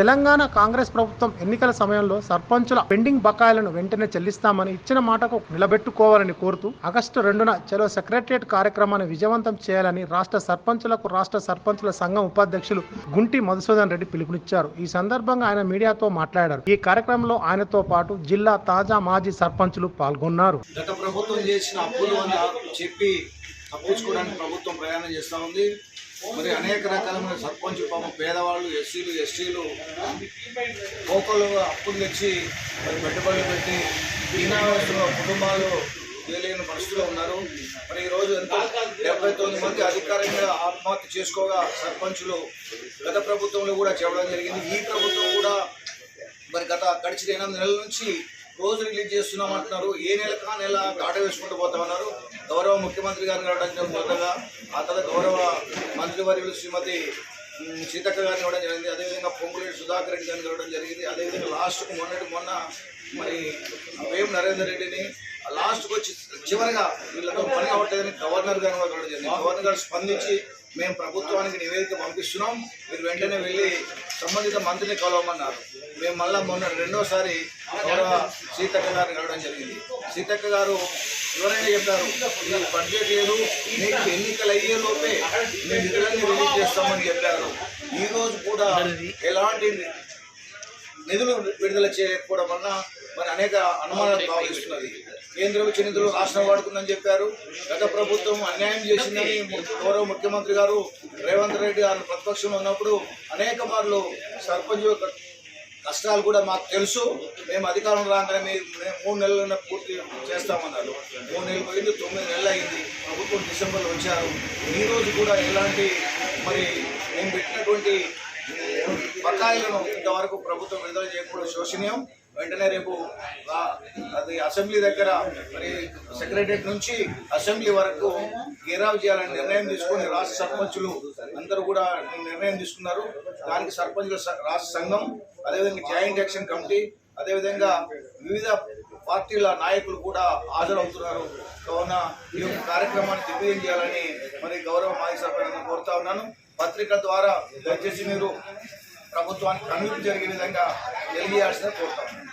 తెలంగాణ కాంగ్రెస్ ప్రభుత్వం ఎన్నికల సమయంలో సర్పంచుల పెండింగ్ బకాయిలను వెంటనే చెల్లిస్తామని ఇచ్చిన మాటకు నిలబెట్టుకోవాలని కోరుతూ ఆగస్టు రెండున చలో సెక్రటరియట్ కార్యక్రమాన్ని విజయవంతం చేయాలని రాష్ట్ర సర్పంచులకు రాష్ట్ర సర్పంచుల సంఘం ఉపాధ్యక్షులు గుంటి మధుసూదన్ రెడ్డి పిలుపునిచ్చారు. ఈ సందర్భంగా ఆయన మీడియాతో మాట్లాడారు. ఈ కార్యక్రమంలో ఆయనతో పాటు జిల్లా తాజా మాజీ సర్పంచులు పాల్గొన్నారు. గత ప్రభుత్వం చేసిన అప్పులు చెప్పి తప్పించుకోవడానికి ప్రభుత్వం ప్రయాణం చేస్తూ ఉంది. మరి అనేక రకాలమైన సర్పంచ్ పాపం పేదవాళ్ళు ఎస్సీలు ఎస్టీలు లోకల్ అప్పులు తెచ్చి మరి పెట్టుబడులు పెట్టి దీనావస్థలో కుటుంబాలు తెలియని పరిస్థితిలో ఉన్నారు. మరి ఈరోజు ఎంత డెబ్బై తొమ్మిది మంది అధికారంగా ఆత్మహత్య చేసుకోగా సర్పంచులు గత ప్రభుత్వంలో కూడా చెప్పడం జరిగింది. ఈ ప్రభుత్వం కూడా మరి గత గడిచిన ఎనిమిది నెలల నుంచి రోజు రిలీజ్ చేస్తున్నాం అంటున్నారు. ఏ నెల కా నెల దాట వేసుకుంటూ పోతా ఉన్నారు. గౌరవ ముఖ్యమంత్రి గారిని రావడం జరుగుతుండగా ఆ తర్వాత గౌరవ మంత్రివర్యులు శ్రీమతి సీతక్క గారిని ఇవ్వడం జరిగింది. అదేవిధంగా పొంగులేటి సుధాకర్ రెడ్డి గారిని ఇవ్వడం జరిగింది. అదేవిధంగా లాస్ట్కు మొన్నటి మొన్న మరి వేం నరేందర్ రెడ్డిని లాస్ట్కి వచ్చి చివరిగా వీళ్ళతో పని అవ్వట్లేదని గవర్నర్ గారిని కూడా ఇవ్వడం జరిగింది. గవర్నర్ గారు స్పందించి మేము ప్రభుత్వానికి నివేదిక పంపిస్తున్నాం. మీరు వెంటనే వెళ్ళి సంబంధిత మంత్రిని కలవమన్నారు. మేము మళ్ళీ మొన్న రెండోసారి గౌరవ సీతక్క గారిని కలవడం జరిగింది. సీతక్క గారు ఎవరైనా చెప్పారు ఈ బడ్జెట్ లేదు మీకు ఎన్నికలు అయ్యే లోపే మేము నిధులన్నీ రిలీజ్ చేస్తామని చెప్పారు. ఈ రోజు కూడా ఎలాంటి నిధులు విడుదల చేయకపోవడం వలన మరి అనేక అనుమానాలు భావిస్తున్నది. కేంద్రం ఇచ్చిన నిధులు రాష్ట్రం వాడుకుందని చెప్పారు. గత ప్రభుత్వం అన్యాయం చేసిందని గౌరవ ముఖ్యమంత్రి గారు రేవంత్ రెడ్డి గారు ప్రతిపక్షంలో ఉన్నప్పుడు అనేక మార్లు సర్పంచ్ కష్టాలు కూడా మాకు తెలుసు. మేము అధికారం రాగానే మేము మూడు నెలలు పూర్తి చేస్తామన్నారు. మూడు నెలలు పోయింది తొమ్మిది నెలలు అయింది. ప్రభుత్వం డిసెంబర్లో వచ్చారు. ఈ రోజు కూడా ఎలాంటి మరి మేము పెట్టినటువంటి బకాయిలను ఇంతవరకు ప్రభుత్వం విడుదల చేయకపోవడం శోషనీయం వెంటనే రేపు అది అసెంబ్లీ దగ్గర మరి సెక్రటరియట్ నుంచి అసెంబ్లీ వరకు గేరావ్ చేయాలని నిర్ణయం తీసుకొని రాష్ట్ర సర్పంచులు అందరూ కూడా నిర్ణయం తీసుకున్నారు. దానికి సర్పంచుల రాష్ట్ర సంఘం అదేవిధంగా జాయింట్ యాక్షన్ కమిటీ అదేవిధంగా వివిధ పార్టీల నాయకులు కూడా హాజరవుతున్నారు. కావున ఈ యొక్క కార్యక్రమాన్ని దిగ్విజయం చేయాలని మరి గౌరవ మాజీ సభ్యులను కోరుతా ఉన్నాను. పత్రిక ద్వారా దయచేసి మీరు ప్రభుత్వానికి కనువిప్పు జరిగే విధంగా తెలియజేయాల్సిన కోరుతాం.